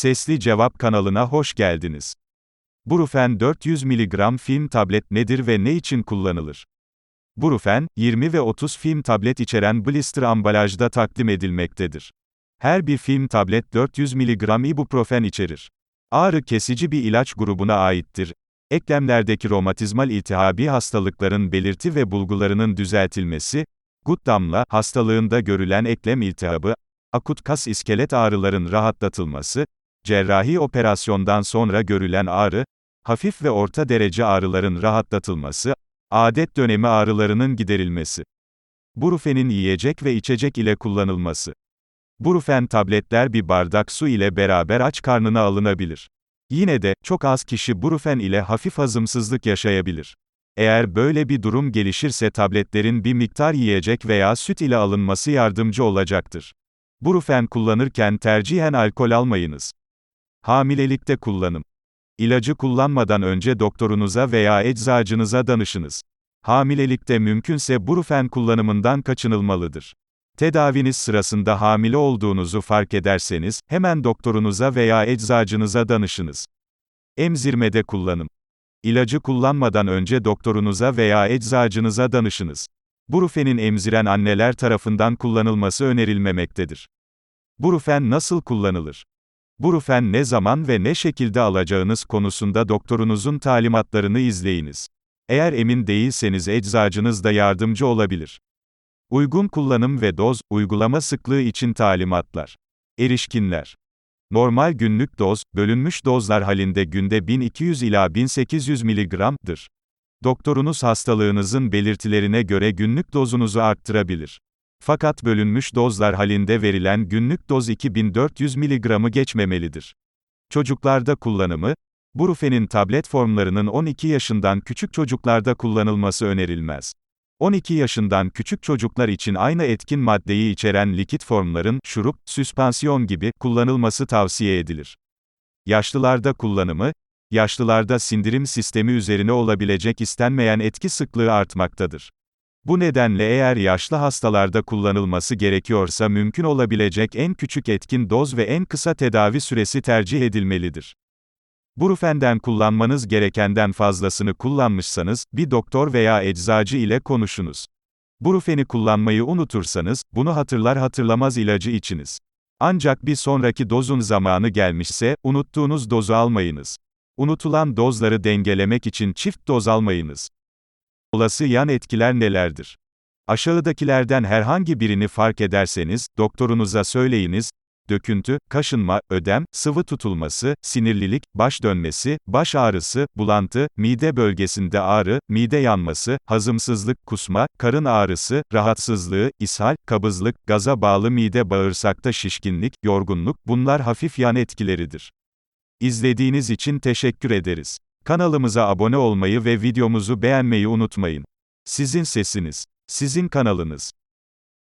Sesli Cevap kanalına hoş geldiniz. Brufen 400 mg film tablet nedir ve ne için kullanılır? Brufen, 20 ve 30 film tablet içeren blister ambalajda takdim edilmektedir. Her bir film tablet 400 mg ibuprofen içerir. Ağrı kesici bir ilaç grubuna aittir. Eklemlerdeki romatizmal iltihabi hastalıkların belirti ve bulgularının düzeltilmesi, gut damla hastalığında görülen eklem iltihabı, akut kas iskelet ağrıların rahatlatılması, cerrahi operasyondan sonra görülen ağrı, hafif ve orta derece ağrıların rahatlatılması, adet dönemi ağrılarının giderilmesi. Brufen'in yiyecek ve içecek ile kullanılması. Brufen tabletler bir bardak su ile beraber aç karnına alınabilir. Yine de, çok az kişi Brufen ile hafif hazımsızlık yaşayabilir. Eğer böyle bir durum gelişirse tabletlerin bir miktar yiyecek veya süt ile alınması yardımcı olacaktır. Brufen kullanırken tercihen alkol almayınız. Hamilelikte kullanım. İlacı kullanmadan önce doktorunuza veya eczacınıza danışınız. Hamilelikte mümkünse Brufen kullanımından kaçınılmalıdır. Tedaviniz sırasında hamile olduğunuzu fark ederseniz, hemen doktorunuza veya eczacınıza danışınız. Emzirmede kullanım. İlacı kullanmadan önce doktorunuza veya eczacınıza danışınız. Brufen'in emziren anneler tarafından kullanılması önerilmemektedir. Brufen nasıl kullanılır? Brufen ne zaman ve ne şekilde alacağınız konusunda doktorunuzun talimatlarını izleyiniz. Eğer emin değilseniz eczacınız da yardımcı olabilir. Uygun kullanım ve doz, uygulama sıklığı için talimatlar. Erişkinler. Normal günlük doz, bölünmüş dozlar halinde günde 1200 ila 1800 mg'dır. Doktorunuz hastalığınızın belirtilerine göre günlük dozunuzu arttırabilir. Fakat bölünmüş dozlar halinde verilen günlük doz 2400 mg'ı geçmemelidir. Çocuklarda kullanımı, Brufen'in tablet formlarının 12 yaşından küçük çocuklarda kullanılması önerilmez. 12 yaşından küçük çocuklar için aynı etkin maddeyi içeren likit formların, şurup, süspansiyon gibi, kullanılması tavsiye edilir. Yaşlılarda kullanımı, yaşlılarda sindirim sistemi üzerine olabilecek istenmeyen etki sıklığı artmaktadır. Bu nedenle eğer yaşlı hastalarda kullanılması gerekiyorsa mümkün olabilecek en küçük etkin doz ve en kısa tedavi süresi tercih edilmelidir. Brufen'den kullanmanız gerekenden fazlasını kullanmışsanız, bir doktor veya eczacı ile konuşunuz. Brufen'i kullanmayı unutursanız, bunu hatırlar hatırlamaz ilacı içiniz. Ancak bir sonraki dozun zamanı gelmişse, unuttuğunuz dozu almayınız. Unutulan dozları dengelemek için çift doz almayınız. Olası yan etkiler nelerdir? Aşağıdakilerden herhangi birini fark ederseniz, doktorunuza söyleyiniz, döküntü, kaşınma, ödem, sıvı tutulması, sinirlilik, baş dönmesi, baş ağrısı, bulantı, mide bölgesinde ağrı, mide yanması, hazımsızlık, kusma, karın ağrısı, rahatsızlığı, ishal, kabızlık, gaza bağlı mide bağırsakta şişkinlik, yorgunluk, bunlar hafif yan etkileridir. İzlediğiniz için teşekkür ederiz. Kanalımıza abone olmayı ve videomuzu beğenmeyi unutmayın. Sizin sesiniz, sizin kanalınız.